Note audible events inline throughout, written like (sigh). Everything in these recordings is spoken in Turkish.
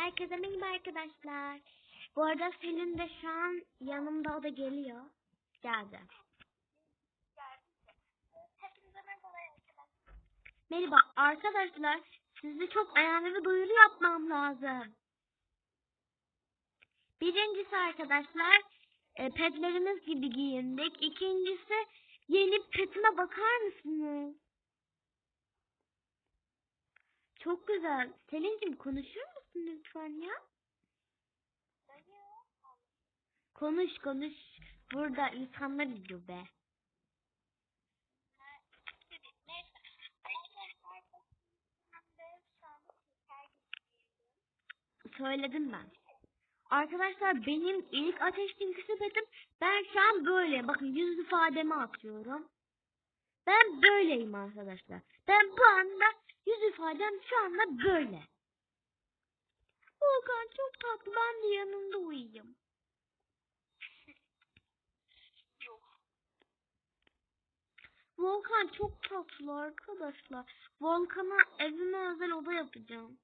Herkese merhaba arkadaşlar. Bu arada Selin de şu an yanımda o da geliyor. Geldi. Merhaba arkadaşlar. Size çok önemli bir duyuru yapmam lazım. Birincisi arkadaşlar e, petlerimiz gibi giyindik. İkincisi yeni petime bakar mısınız? Çok güzel. Selin'cim konuşur musun lütfen ya? Konuş konuş. Burada insanlar izliyor be. Söyledim ben. Arkadaşlar benim ilk ateş tilkisi petim ben şu an böyle. Bakın yüz ifademi atıyorum. Ben böyleyim arkadaşlar. Ben bu anda yüz ifadem şu anda böyle. Volkan çok tatlı. Ben de yanında uyuyayım. Yok. Volkan çok tatlı arkadaşlar. Volkan'a evime özel oda yapacağım.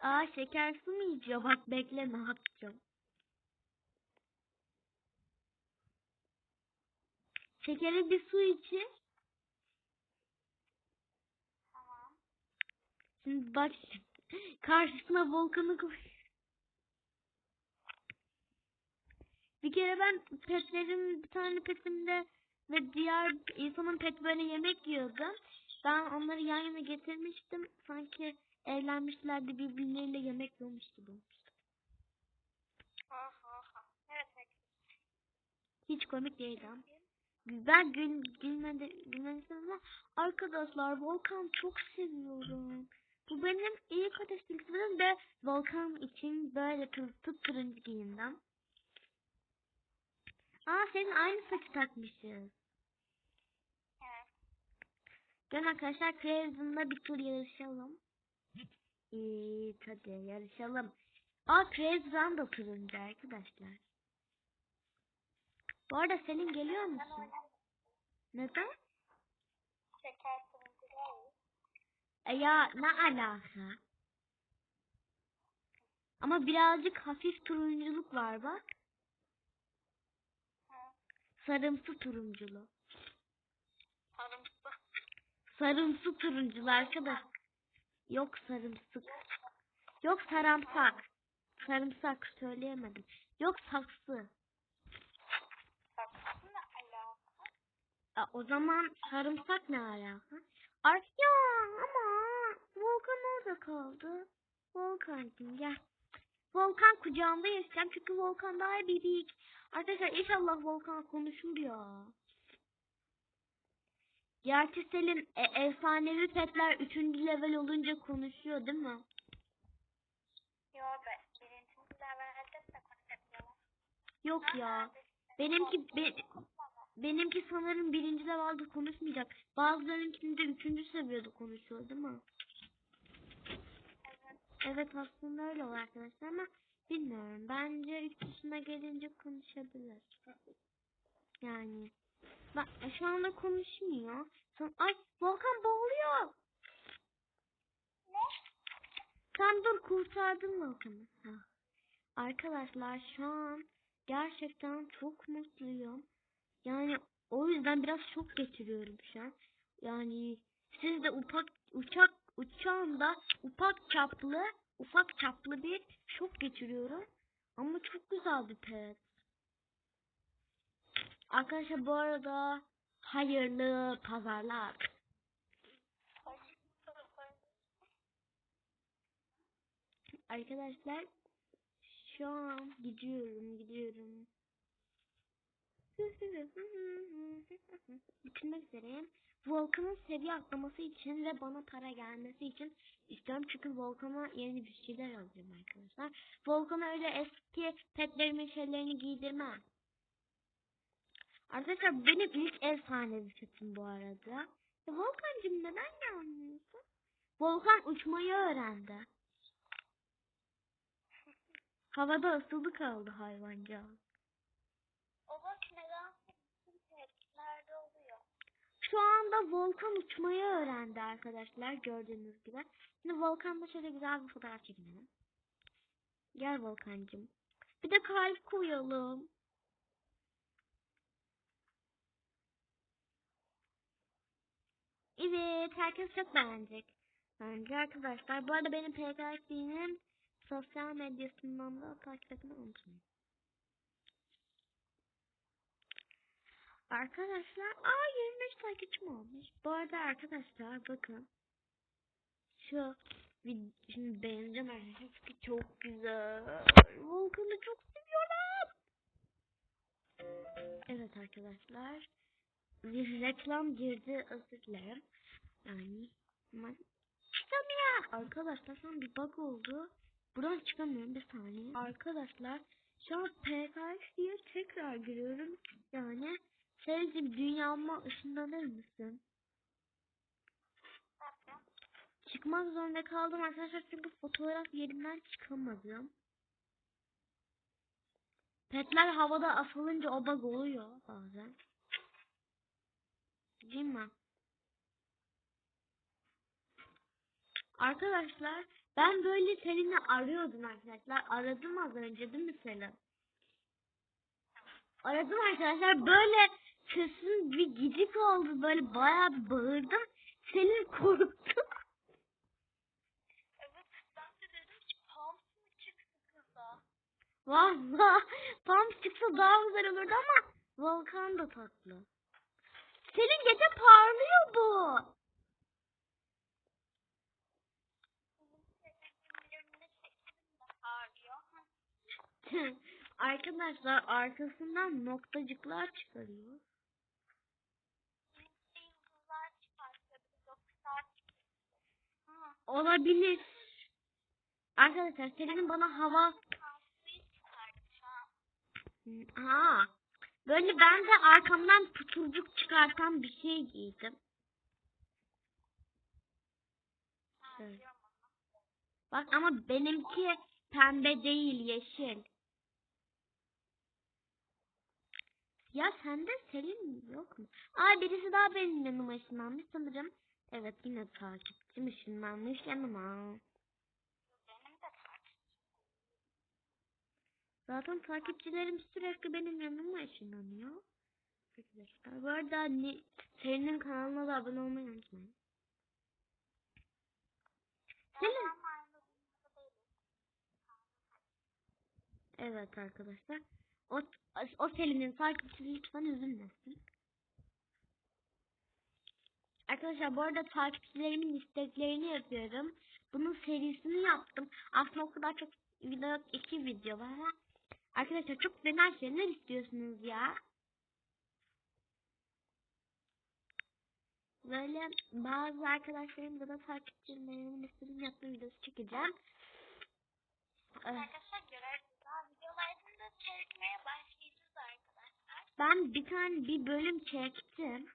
Aa şeker su mu içiyor? Bak bekle ne yapacağım. Şekeri bir su için. Şimdi bak karşısına volkanı koy. Bir kere ben petlerin bir tane petimde ve diğer insanın pet böyle yemek yiyordu. Ben onları yan yana getirmiştim. Sanki evlenmişlerdi birbirleriyle yemek yiyormuş gibi. olmuştu. Ha ha ha. Evet. Hiç komik değildi ama. Ben gül, gülmedi, gülmedi arkadaşlar Volkan çok seviyorum. Bu benim ilk ateş tilkimim ve Volkan için böyle tırtık turuncu giyindim. Aa senin aynı saçı takmışız. Evet. Gelin arkadaşlar Craven'la bir tur yarışalım. Evet hadi yarışalım. Aa Craven da turuncu arkadaşlar. Bu arada senin geliyor musun? Neden? E ya ne alaka? Ama birazcık hafif turunculuk var bak. Sarımsı turunculu. Sarımsı. Sarımsı turunculu arkadaş. Yok sarımsık. Yok saramsak. Sarımsak söyleyemedim. Yok saksı. Saksı ne alaka? O zaman sarımsak ne alaka? Ar ya ama Volkan orada kaldı. Volkan'cığım gel. Volkan kucağımda yaşayacağım çünkü Volkan daha bebek. Arkadaşlar inşallah Volkan konuşur ya. Gerçi Selin e, efsanevi petler 3. level olunca konuşuyor değil mi? Yo be. Birinci levelde de konuşabiliyorlar. Yok Ben ya. Benimki be, benimki sanırım birinci levelde konuşmayacak. Bazılarınkinde üçüncü seviyede konuşuyor değil mi? Evet. Aslında öyle var arkadaşlar ama bilmiyorum. Bence üç yaşına gelince konuşabilir. Yani. Bak şu anda konuşmuyor. Son, ay Volkan boğuluyor. Ne? Sen dur kurtardın Volkan'ı. Arkadaşlar şu an gerçekten çok mutluyum. Yani o yüzden biraz şok geçiriyorum şu an. Yani siz de ufak uçak uçağımda ufak çaplı ufak çaplı bir şok geçiriyorum. Ama çok güzel bir pet. Arkadaşlar bu arada hayırlı pazarlar. Arkadaşlar şu an gidiyorum gidiyorum. (laughs) Bitirmek üzereyim. Volkan'ın seviye atlaması için ve bana para gelmesi için istiyorum. Çünkü Volkan'a yeni bir şeyler alacağım arkadaşlar. Volkan'a öyle eski petlerimin şeylerini giydirmem. Arkadaşlar benim ilk efsanevi setim bu arada. Ya Volkan'cığım neden gelmiyorsun? Volkan uçmayı öğrendi. Havada asılı kaldı hayvancağız. O bak neden şu anda Volkan uçmayı öğrendi arkadaşlar gördüğünüz gibi. Şimdi Volkan'la şöyle güzel bir fotoğraf çekelim. Gel Volkancığım. Bir de kalp koyalım. Evet, herkes çok beğenecek. Bence arkadaşlar. Bu arada benim PKS'nin sosyal medyasından da takip etmeyi unutmayın. Arkadaşlar, aa 25 takipçim olmuş. Bu arada arkadaşlar bakın. Şu şimdi beğeneceğim arkadaşlar çünkü çok güzel. Volkan'ı çok seviyorum. Evet arkadaşlar. Bir reklam girdi özür dilerim. Yani ben çıkamıyor. Arkadaşlar şu an bir bug oldu. Buradan çıkamıyorum bir saniye. Arkadaşlar şu an PKX diye tekrar giriyorum. Yani sevdiğim dünyama ışınlanır mısın? Çıkmak zorunda kaldım arkadaşlar çünkü fotoğraf yerimden çıkamadım. Petler havada asılınca o bug oluyor bazen. Değil? Arkadaşlar ben böyle Selin'i arıyordum arkadaşlar. Aradım az önce değil mi Selin? Aradım arkadaşlar böyle sesim bir gicik oldu böyle bayağı bir bağırdım. Selin korktu. Evet ben de dedim ki pump mı çıktı kıza? Valla tam çıksa daha güzel olurdu ama Volkan da tatlı. Selin gece parlıyor bu. Arkadaşlar arkasından noktacıklar çıkarıyor. Olabilir. Arkadaşlar Selin'in bana hava... Ha. Böyle ben de arkamdan puturcuk çıkartan bir şey giydim. Bak ama benimki pembe değil yeşil. Ya sende Selin yok mu? Aa birisi daha benim yanıma ışınlanmış sanırım. Evet yine takipçim ışınlanmış yanıma. Zaten takipçilerim sürekli benim yanıma ışınlanıyor. Arkadaşlar bu arada ne, Selin'in kanalına da abone olmayı unutmayın. Değiliz. Evet arkadaşlar. O, o Selin'in takipçisi lütfen üzülmesin. Arkadaşlar bu arada takipçilerimin isteklerini yapıyorum. Bunun serisini yaptım. Aslında o kadar çok video yok. iki video var arkadaşlar çok fena şeyler istiyorsunuz ya. Böyle bazı arkadaşlarımla da takipçilerimin istediğini yapma videosu çekeceğim. Eh, Arkadaşlar görürsünüz. Videolarını da çekmeye başlayacağız arkadaşlar. Ben bir tane bir bölüm çektim.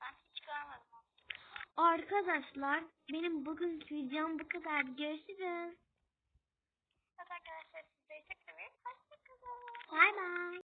Ben hiç görmedim onu. Arkadaşlar benim bugünkü videom bu kadar. Görüşürüz. Evet arkadaşlar çok seviyorum. Hoşçakalın. Bay bay.